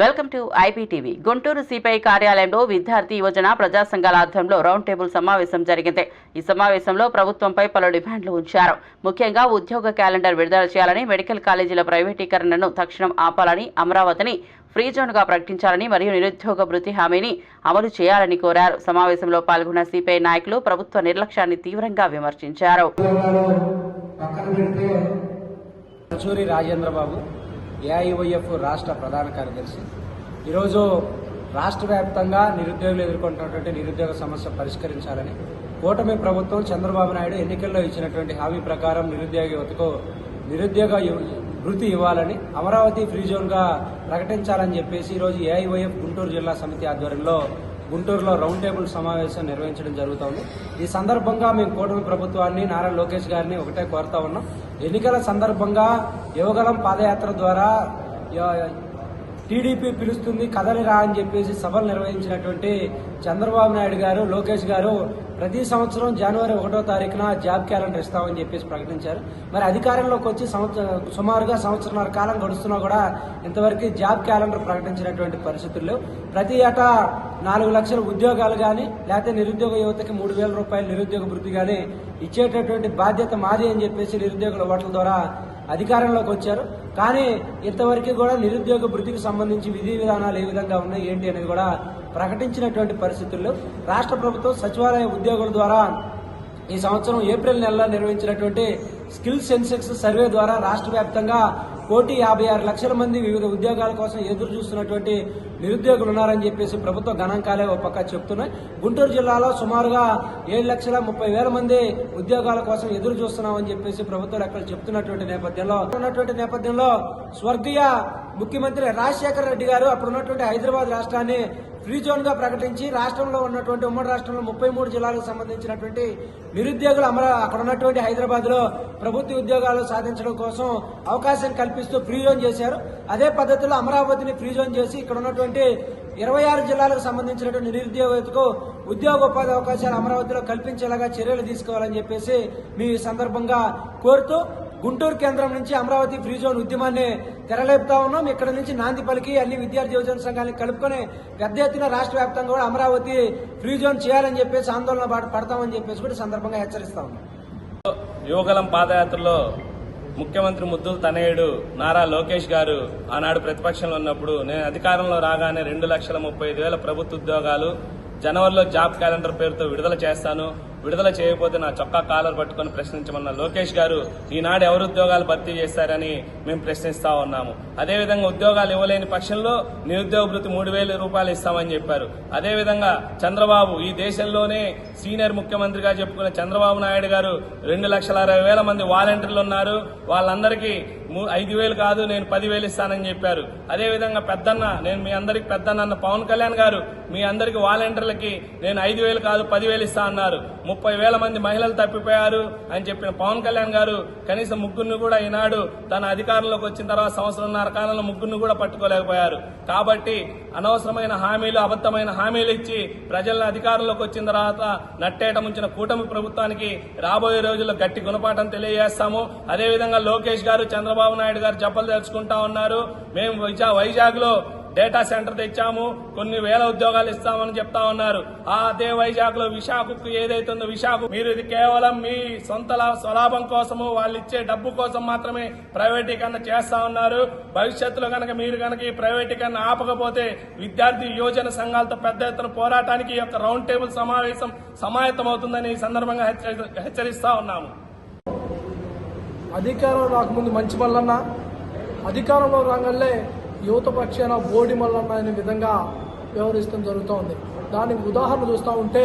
Welcome to IPTV. Guntur CPI కార్యాలయంలో విద్యార్థి యువజన ప్రజా సంఘాల ఆధ్వర్యంలో రౌండ్ టేబుల్ సమావేశం జరిగింది. ఈ సమావేశంలో ప్రభుత్వంపై పలు డిమాండ్లు ఉంచారు. ముఖ్యంగా ఉద్యోగ క్యాలెండర్ విడుదల చేయాలని మెడికల్ కాలేజీల ప్రైవేటీకరణను తక్షణం ఆపాలని అమరావతిని ఫ్రీ జోన్గా ప్రకటించాలని మరియు నిరుద్యోగ భృతి హామీని అమలు చేయాలని కోరారు. సమావేశంలో పాల్గొన్న సిపిఐ నాయకులు ప్రభుత్వ నిర్లక్ష్యాన్ని తీవ్రంగా విమర్శించారు. రాజేంద్రబాబు ఏఐఓఎఫ్ ఏఐవైఎఫ్ రాష్ట్ర ప్రధాన కార్యదర్శి. ఈరోజు రాష్ట్ర వ్యాప్తంగా నిరుద్యోగులు ఎదుర్కొంటున్నటువంటి నిరుద్యోగ సమస్య పరిష్కరించాలని కూటమి ప్రభుత్వం చంద్రబాబు నాయుడు ఎన్నికల్లో ఇచ్చినటువంటి హామీ ప్రకారం నిరుద్యోగ యువతకు నిరుద్యోగ వృత్తి ఇవ్వాలని అమరావతి ఫ్రీ జోన్గా ప్రకటించాలని చెప్పేసి ఈరోజు ఏఐవైఎఫ్ గుంటూరు జిల్లా సమితి ఆధ్వర్యంలో గుంటూరులో రౌండ్ టేబుల్ సమావేశం నిర్వహించడం జరుగుతోంది. ఈ సందర్భంగా మేము కూటమి ప్రభుత్వాన్ని నారా లోకేష్ గారిని ఒకటే కోరుతా ఉన్నాం. ఎన్నికల సందర్భంగా యువగలం పాదయాత్ర ద్వారా టీడీపీ పిలుస్తుంది కదలిరా అని చెప్పేసి సభలు నిర్వహించినటువంటి చంద్రబాబు నాయుడు గారు లోకేష్ గారు ప్రతి సంవత్సరం జనవరి ఒకటో తారీఖున జాబ్ క్యాలెండర్ ఇస్తామని చెప్పేసి ప్రకటించారు. మరి అధికారంలోకి వచ్చి సంవత్సరం సుమారుగా సంవత్సరాల కాలం గడుస్తున్నా కూడా ఇంతవరకు జాబ్ క్యాలెండర్ ప్రకటించినటువంటి పరిస్థితుల్లో ప్రతి ఏటా నాలుగు లక్షల ఉద్యోగాలు కానీ లేకపోతే నిరుద్యోగ యువతకి మూడు వేల రూపాయల నిరుద్యోగ వృద్ధి కానీ ఇచ్చేటటువంటి బాధ్యత మాది అని చెప్పేసి నిరుద్యోగుల ఓట్ల ద్వారా అధికారంలోకి వచ్చారు. కానీ ఇంతవరకు కూడా నిరుద్యోగ భృతికి సంబంధించి విధి విధానాలు ఏ విధంగా ఉన్నాయి ఏంటి అనేది కూడా ప్రకటించినటువంటి పరిస్థితుల్లో రాష్ట్ర ప్రభుత్వం సచివాలయ ఉద్యోగుల ద్వారా ఈ సంవత్సరం ఏప్రిల్ నెలలో నిర్వహించినటువంటి స్కిల్ సెన్సెక్స్ సర్వే ద్వారా రాష్ట్ర వ్యాప్తంగా కోటి యాభై ఆరు లక్షల మంది వివిధ ఉద్యోగాల కోసం ఎదురు చూస్తున్నటువంటి నిరుద్యోగులు ఉన్నారని చెప్పేసి ప్రభుత్వ గణాంకాలే ఒక పక్క చెప్తున్నాయి. గుంటూరు జిల్లాలో సుమారుగా ఏడు లక్షల ముప్పై వేల మంది ఉద్యోగాల కోసం ఎదురు చూస్తున్నామని చెప్పేసి ప్రభుత్వ లెక్కలు చెప్తున్నటువంటి నేపథ్యంలో ఉన్నటువంటి నేపథ్యంలో స్వర్గీయ ముఖ్యమంత్రి రాజశేఖర రెడ్డి గారు అప్పుడు ఉన్నటువంటి హైదరాబాద్ రాష్ట్రాన్ని ఫ్రీ జోన్గా ప్రకటించి రాష్ట్రంలో ఉన్నటువంటి ఉమ్మడి రాష్ట్రంలో ముప్పై మూడు జిల్లాలకు సంబంధించినటువంటి నిరుద్యోగులు అమర అక్కడ ఉన్నటువంటి హైదరాబాద్లో ప్రభుత్వ ఉద్యోగాలు సాధించడం కోసం అవకాశం కల్పిస్తూ ఫ్రీ జోన్ చేశారు. అదే పద్ధతిలో అమరావతిని ఫ్రీ జోన్ చేసి ఇక్కడ ఉన్నటువంటి ఇరవై ఆరు జిల్లాలకు సంబంధించినటువంటి నిరుద్యోగతకు ఉద్యోగ ఉపాధి అవకాశాలు అమరావతిలో కల్పించేలాగా చర్యలు తీసుకోవాలని చెప్పేసి మీ సందర్భంగా కోరుతూ గుంటూరు కేంద్రం నుంచి అమరావతి ఫ్రీ జోన్ ఉద్యమాన్ని తెరలేపుతా ఉన్నాం. ఇక్కడ నుంచి నాంది పలికి అన్ని విద్యార్థి యువజన సంఘాలను కలుపుకొని పెద్ద ఎత్తున రాష్ట్ర వ్యాప్తంగా కూడా అమరావతి ఫ్రీ జోన్ చేయాలని చెప్పేసి ఆందోళన పడతామని చెప్పేసి కూడా సందర్భంగా హెచ్చరిస్తా ఉన్నాం. యువగలం పాదయాత్రలో ముఖ్యమంత్రి ముద్దుల తనయుడు నారా లోకేష్ గారు ఆనాడు ప్రతిపక్షంలో ఉన్నప్పుడు నేను అధికారంలో రాగానే రెండు లక్షల ముప్పై ఐదు వేల ప్రభుత్వ ఉద్యోగాలు జనవరిలో జాబ్ క్యాలెండర్ పేరుతో విడుదల చేస్తాను. విడుదల చేయకపోతే నా చొక్కా కాలర్ పట్టుకొని ప్రశ్నించమన్న లోకేష్ గారు ఈనాడు ఎవరు ఉద్యోగాలు భర్తీ చేస్తారని మేము ప్రశ్నిస్తా ఉన్నాము. అదేవిధంగా ఉద్యోగాలు ఇవ్వలేని పక్షంలో నిరుద్యోగ భృతి మూడు వేల రూపాయలు ఇస్తామని చెప్పారు. అదేవిధంగా చంద్రబాబు ఈ దేశంలోనే సీనియర్ ముఖ్యమంత్రిగా చెప్పుకునే చంద్రబాబు నాయుడు గారు రెండు లక్షల అరవై వేల మంది వాలంటీర్లు ఉన్నారు. వాళ్ళందరికీ ఐదు వేలు కాదు నేను పదివేలు ఇస్తానని చెప్పారు. అదేవిధంగా పెద్దన్న నేను మీ అందరికి పెద్దన్న పవన్ కళ్యాణ్ గారు మీ అందరికి వాలంటీర్లకి నేను ఐదు వేలు కాదు పదివేలు ఇస్తా అన్నారు. ముప్పై వేల మంది మహిళలు తప్పిపోయారు అని చెప్పిన పవన్ కళ్యాణ్ గారు కనీసం ముగ్గురిని కూడా ఈనాడు తన అధికారంలోకి వచ్చిన తర్వాత సంవత్సరంన్నర కాలంలో ముగ్గురిని కూడా పట్టుకోలేకపోయారు. కాబట్టి అనవసరమైన హామీలు అబద్ధమైన హామీలు ఇచ్చి ప్రజలను అధికారంలోకి వచ్చిన తర్వాత నట్టేట ముంచిన కూటమి ప్రభుత్వానికి రాబోయే రోజుల్లో గట్టి గుణపాఠం తెలియజేస్తాము. అదేవిధంగా లోకేష్ గారు చంద్రబాబు నాయుడు గారు చెప్పలు తెలుసుకుంటా ఉన్నారు. మేము వైజాగ్లో డేటా సెంటర్ తెచ్చాము కొన్ని వేల ఉద్యోగాలు ఇస్తామని చెప్తా ఉన్నారు. ఆ అదే వైజాగ్లో విశాఖకు ఏదైతుందో విశాఖ మీరు ఇది కేవలం మీ సొంత స్వలాభం కోసము వాళ్ళు ఇచ్చే డబ్బు కోసం మాత్రమే ప్రైవేటీకరణ చేస్తా ఉన్నారు. భవిష్యత్తులో కనుక మీరు కనుక ఈ ప్రైవేటీకరణ ఆపకపోతే విద్యార్థి యువజన సంఘాలతో పెద్ద ఎత్తున పోరాటానికి యొక్క రౌండ్ టేబుల్ సమావేశం సమాయత్తమవుతుందని ఈ సందర్భంగా హెచ్చరి- హెచ్చరిస్తా ఉన్నాము. అధికారం రాకముందు మంచి మల్లన్న అధికారంలో రాగల్లే యువత పక్షాన బోడి మల్లన్న అనే విధంగా జరుగుతూ జరుగుతోంది. దానికి ఉదాహరణ చూస్తూ ఉంటే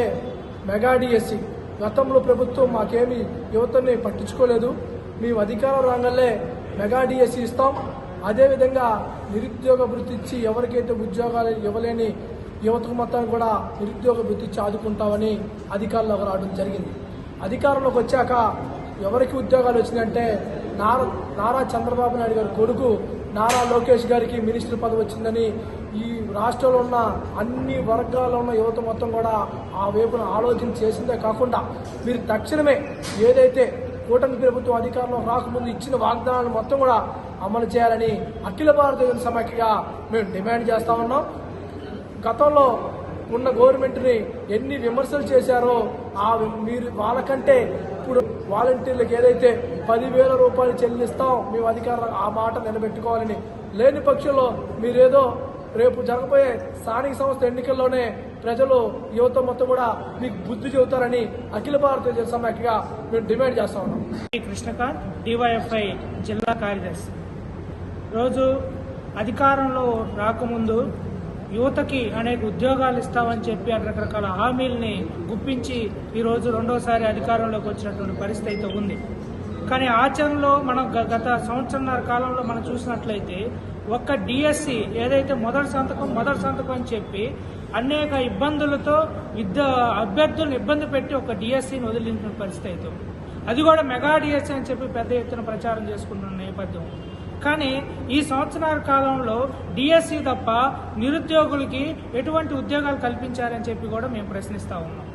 మెగా డిఎస్సి. గతంలో ప్రభుత్వం మాకేమి యువతని పట్టించుకోలేదు. మేము అధికారం రాగానే మెగా డిఎస్సి ఇస్తాం. అదేవిధంగా నిరుద్యోగ వృత్తి ఇచ్చి ఎవరికైతే ఉద్యోగాలు ఇవ్వలేని యువతకు మొత్తం కూడా నిరుద్యోగ వృత్తి ఇచ్చి ఆదుకుంటామని అధికారంలోకి రావడం జరిగింది. అధికారంలోకి వచ్చాక ఎవరికి ఉద్యోగాలు వచ్చినాయంటే నారా నారా చంద్రబాబు నాయుడు గారి కొడుకు నారా లోకేష్ గారికి మినిస్టర్ పదవి వచ్చిందని ఈ రాష్ట్రంలో ఉన్న అన్ని వర్గాల్లో ఉన్న యువత మొత్తం కూడా ఆ వైపున ఆలోచన చేసిందే కాకుండా మీరు తక్షణమే ఏదైతే కూటమి ప్రభుత్వం అధికారంలో రాకముందు ఇచ్చిన వాగ్దానాలు మొత్తం కూడా అమలు చేయాలని అఖిల భారత సమాఖ్యగా మేము డిమాండ్ చేస్తా ఉన్నాం. గతంలో ఉన్న గవర్నమెంట్ని ఎన్ని విమర్శలు చేశారో ఆ మీరు వాళ్ళకంటే ఇప్పుడు వాలంటీర్లకు ఏదైతే పదివేల రూపాయలు చెల్లిస్తాం మేము అధికారులు ఆ మాట నిలబెట్టుకోవాలని లేని పక్షంలో మీరేదో రేపు జరగబోయే స్థానిక సంస్థ ఎన్నికల్లోనే ప్రజలు యువత మొత్తం కూడా మీకు బుద్ధి చెబుతారని అఖిల భారతీయ సమాఖ్యగా మేము డిమాండ్ చేస్తా ఉన్నాం. శ్రీ కృష్ణకాంత్ డివైఎఫ్ఐ జిల్లా కార్యదర్శి. రోజు అధికారంలో రాకముందు యువతకి అనేక ఉద్యోగాలు ఇస్తామని చెప్పి రకరకాల హామీల్ని గుప్పించి ఈరోజు రెండోసారి అధికారంలోకి వచ్చినటువంటి పరిస్థితి అయితే ఉంది. కానీ ఆచరణలో మనం గత సంవత్సరంన్నర కాలంలో మనం చూసినట్లయితే ఒక్క డిఎస్సి ఏదైతే మొదటి సంతకం మొదటి సంతకం అని చెప్పి అనేక ఇబ్బందులతో విద్య అభ్యర్థులను ఇబ్బంది పెట్టి ఒక డిఎస్సిని వదిలించిన పరిస్థితి అయితే అది కూడా మెగా డిఎస్సి అని చెప్పి పెద్ద ఎత్తున ప్రచారం చేసుకుంటున్న నేపథ్యం కానీ ఈ సంవత్సరాల కాలంలో డిఎస్సి తప్ప నిరుద్యోగులకి ఎటువంటి ఉద్యోగాలు కల్పించారని చెప్పి కూడా మేము ప్రశ్నిస్తా ఉన్నాం.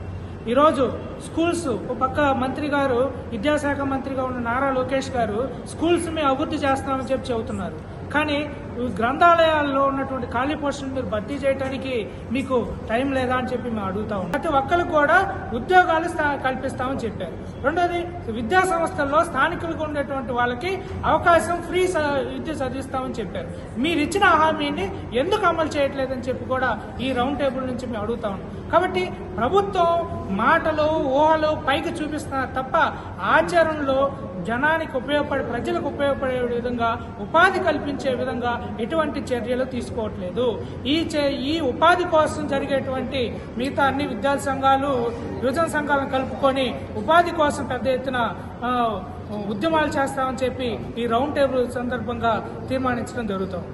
ఈరోజు స్కూల్స్ ఒక పక్క మంత్రి గారు విద్యాశాఖ మంత్రిగా ఉన్న నారా లోకేష్ గారు స్కూల్స్ మేము అభివృద్ధి చేస్తామని చెప్పి చెబుతున్నారు. కానీ గ్రంథాలయాల్లో ఉన్నటువంటి ఖాళీ పోస్టులు మీరు భర్తీ చేయడానికి మీకు టైం లేదా అని చెప్పి మేము అడుగుతా ఉన్నాం. ప్రతి ఒక్కరికి కూడా ఉద్యోగాలు కల్పిస్తామని చెప్పారు. రెండోది విద్యా సంస్థల్లో స్థానికులకు ఉండేటువంటి వాళ్ళకి అవకాశం ఫ్రీ స- విద్య చదివిస్తామని చెప్పారు. మీరు ఇచ్చిన హామీని ఎందుకు అమలు చేయట్లేదని చెప్పి కూడా ఈ రౌండ్ టేబుల్ నుంచి మేము అడుగుతా ఉన్నాం. కాబట్టి ప్రభుత్వం మాటలు ఊహలు పైకి చూపిస్తున్నారు తప్ప ఆచరణలో జనానికి ఉపయోగపడే ప్రజలకు ఉపయోగపడే విధంగా ఉపాధి కల్పించే విధంగా ఎటువంటి చర్యలు తీసుకోవట్లేదు. ఈ చే- ఈ ఉపాధి కోసం జరిగేటువంటి మిగతా అన్ని విద్యా సంఘాలు యువజన సంఘాలను కలుపుకొని ఉపాధి కోసం పెద్ద ఎత్తున ఉద్యమాలు చేస్తామని చెప్పి ఈ రౌండ్ టేబుల్ సందర్భంగా తీర్మానించడం జరుగుతుంది.